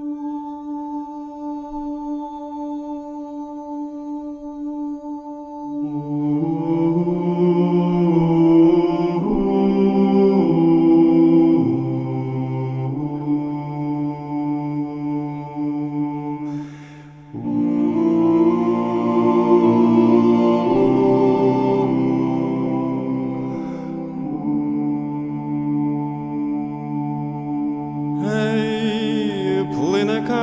Ooh.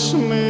Ashley.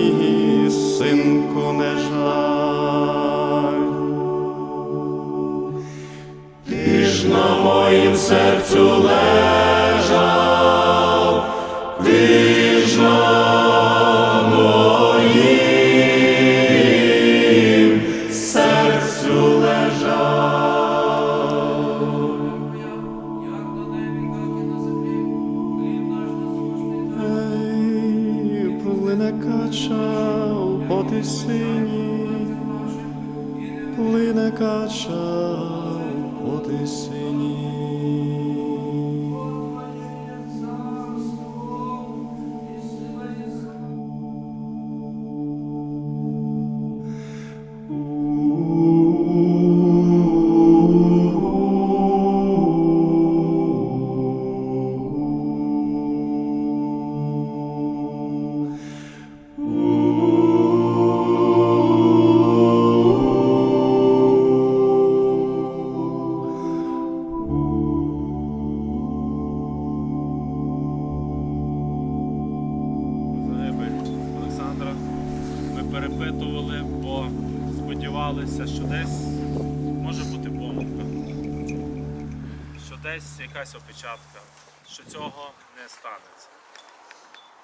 моїм серцю лежав, ти ж на моїм серцю лежав. Ей, плине кача по тисині, плине кача по тисині. Що цього не станеться.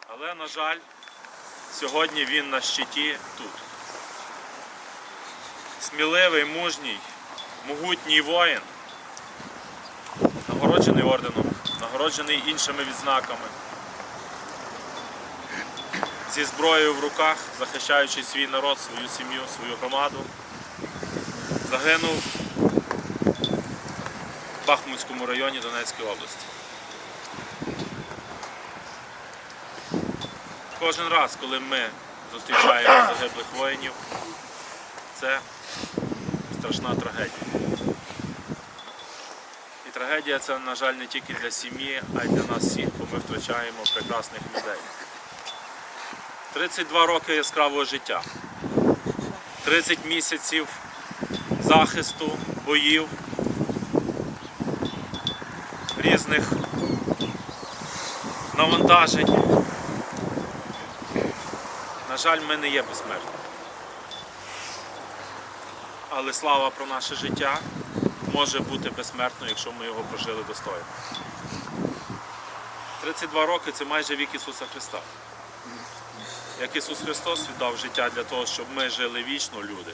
Але, на жаль, сьогодні він на щиті тут. Сміливий, мужній, могутній воїн, нагороджений орденом, нагороджений іншими відзнаками зі зброєю в руках, захищаючи свій народ, свою сім'ю, свою громаду. Загинув в Бахмутському районі Донецької області. Кожен раз, коли ми зустрічаємо загиблих воїнів, це страшна трагедія. І трагедія це, на жаль, не тільки для сім'ї, а й для нас всіх, бо ми втрачаємо прекрасних людей. 32 роки яскравого життя, 30 місяців захисту, боїв, різних навантажень. Жаль, ми не є безсмертні. Але слава про наше життя може бути безсмертною, якщо ми його прожили достойно. 32 роки це майже вік Ісуса Христа. Як Ісус Христос віддав життя для того, щоб ми жили вічно, люди.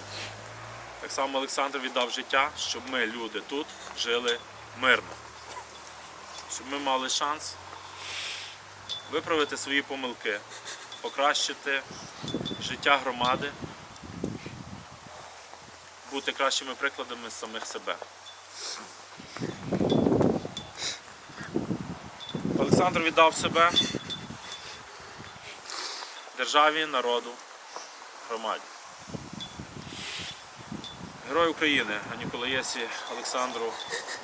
Так само Олександр віддав життя, щоб ми, люди, тут жили мирно. Щоб ми мали шанс виправити свої помилки, покращити життя громади, бути кращими прикладами самих себе. Олександр віддав себе державі, народу, громаді. Герой України Анікола Єсі Олександру,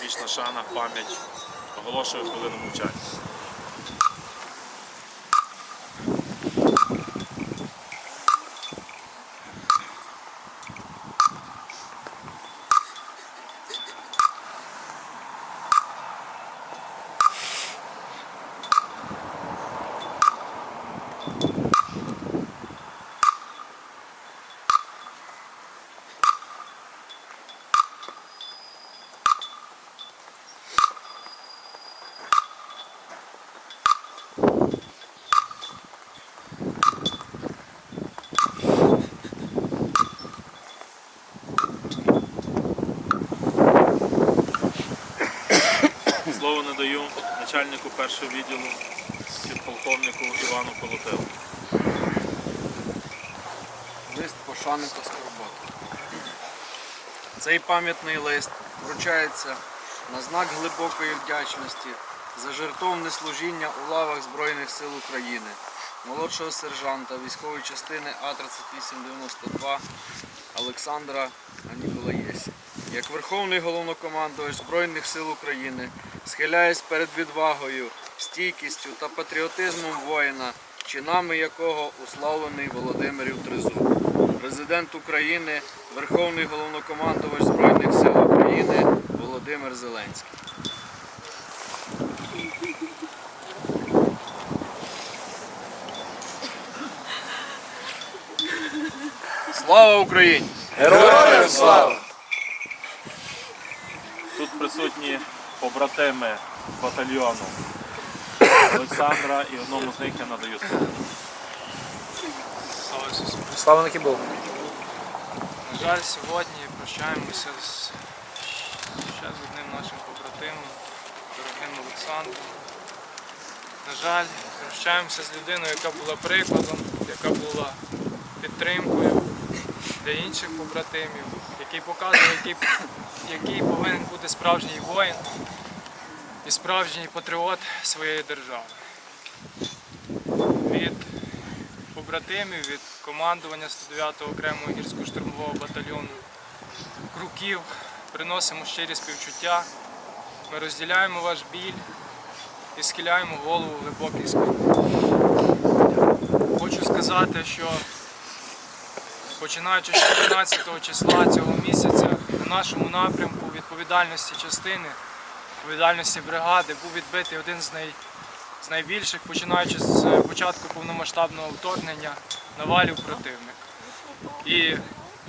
вічна шана, пам'ять. Оголошую хвилину мовчання. Слово надаю начальнику першого відділу підполковнику Івану Колотилу. Лист пошани та скорботи. Цей пам'ятний лист вручається на знак глибокої вдячності за жертовне служіння у лавах Збройних сил України, молодшого сержанта військової частини А3892 Олександра Аніколаєсі. Як Верховний головнокомандувач Збройних сил України схиляюсь перед відвагою, стійкістю та патріотизмом воїна, чинами якого уславлений Володимирів Тризуб. Президент України, Верховний головнокомандувач Збройних сил України Володимир Зеленський. Слава Україні! Героям слава! Присутні побратими батальйону Олександра і одному з них я надаю слово. Слава на Богу! На жаль, сьогодні прощаємося з ще з одним нашим побратимом, дорогим Олександром. На жаль, прощаємося з людиною, яка була прикладом, яка була підтримкою для інших побратимів, який показує, який, який повинен бути справжній воїн і справжній патріот своєї держави. Від побратимів від командування 109-го окремого гірсько-штурмового батальйону Круків приносимо щирі співчуття. Ми розділяємо ваш біль і схиляємо голову в глибокий склад. Хочу сказати, що починаючи з 14 числа цього місяця на нашому напрямку відповідальності частини, відповідальності бригади був відбитий один з най з найбільших, починаючи з початку повномасштабного вторгнення навалів противника. І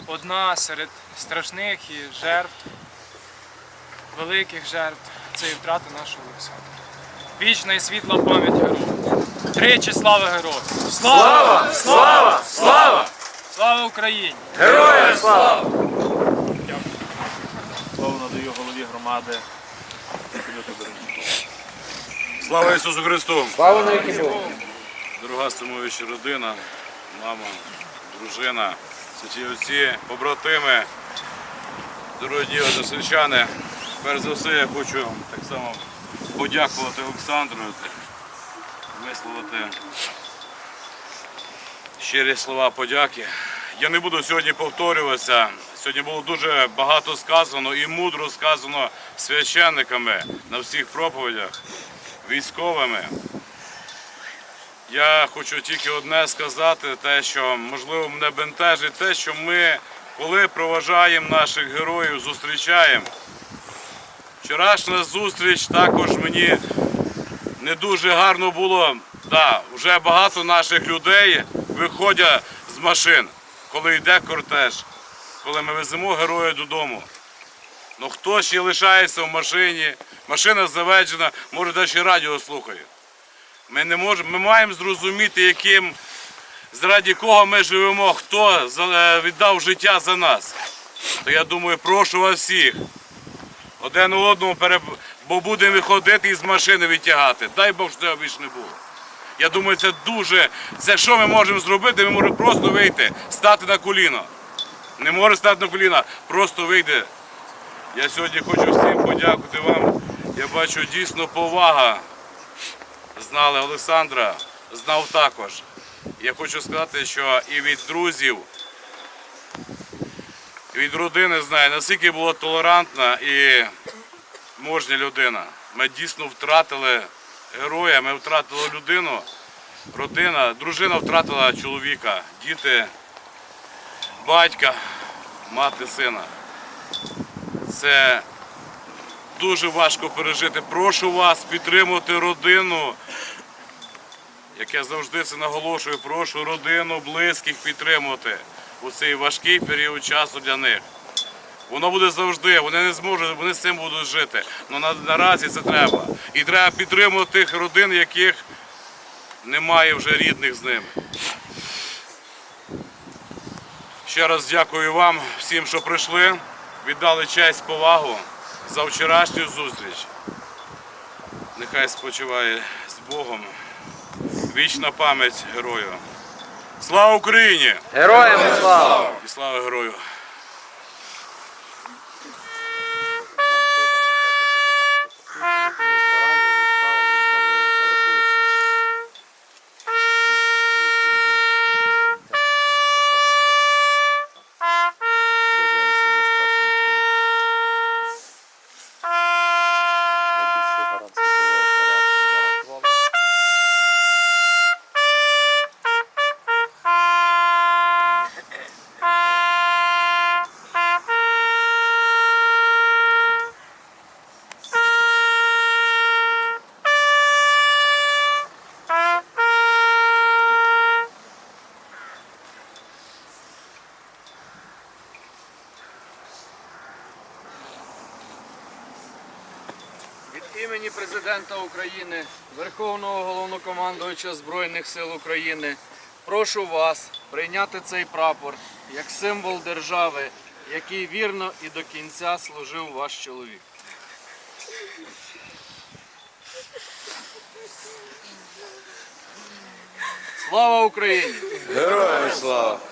одна серед страшних і жертв, великих жертв це і втрата нашого Олександра. Вічна і світла пам'ять героїв. Тричі слава героям! Слава! Слава! Слава! Слава Україні! Героям слава! Слово надаю голові громади. Слава Ісусу Христу! Слава на Богу! Дорога стримуюча родина, мама, дружина, святі отці, побратими, дорогі односельчани. Перш за все я хочу так само подякувати Олександру, висловити щирі слова подяки. Я не буду сьогодні повторюватися. Сьогодні було дуже багато сказано і мудро сказано священниками на всіх проповідях, військовими. Я хочу тільки одне сказати, те, що можливо мене бентежить, те, що ми, коли проважаємо наших героїв, зустрічаємо, Вчорашня зустріч також мені не дуже гарно було. Да, вже багато наших людей виходять з машин, коли йде кортеж, коли ми веземо героя додому. Ну хто ще лишається в машині, машина заведжена, може навіть радіо слухає. Ми не можемо, ми маємо зрозуміти, яким, заради кого ми живемо, хто е, віддав життя за нас. То я думаю, прошу вас всіх один одному переб... бо будемо виходити із машини відтягати. Дай Бог, що цього більше не було. Я думаю, це дуже. Це що ми можемо зробити? Ми можемо просто вийти, стати на коліно. Не може стати на коліна, просто вийде. Я сьогодні хочу всім подякувати вам. Я бачу дійсно повага. Знали Олександра, знав також. Я хочу сказати, що і від друзів, і від родини знаю, наскільки була толерантна і можна людина. Ми дійсно втратили героя, ми втратили людину, родина, дружина втратила чоловіка, діти, батька, мати сина. Це дуже важко пережити. Прошу вас підтримати родину. Як я завжди це наголошую, прошу родину, близьких підтримувати у цей важкий період часу для них. Воно буде завжди, вони не зможуть, вони з цим будуть жити. Але наразі це треба. І треба підтримувати тих родин, яких немає вже рідних з ними. Ще раз дякую вам всім, що прийшли, віддали честь, повагу за вчорашню зустріч. Нехай спочиває з Богом. Вічна пам'ять герою. Слава Україні! Героям слава! І слава герою! Імені президента України, Верховного головнокомандувача Збройних сил України, прошу вас прийняти цей прапор як символ держави, який вірно і до кінця служив ваш чоловік. Слава Україні! Героям слава!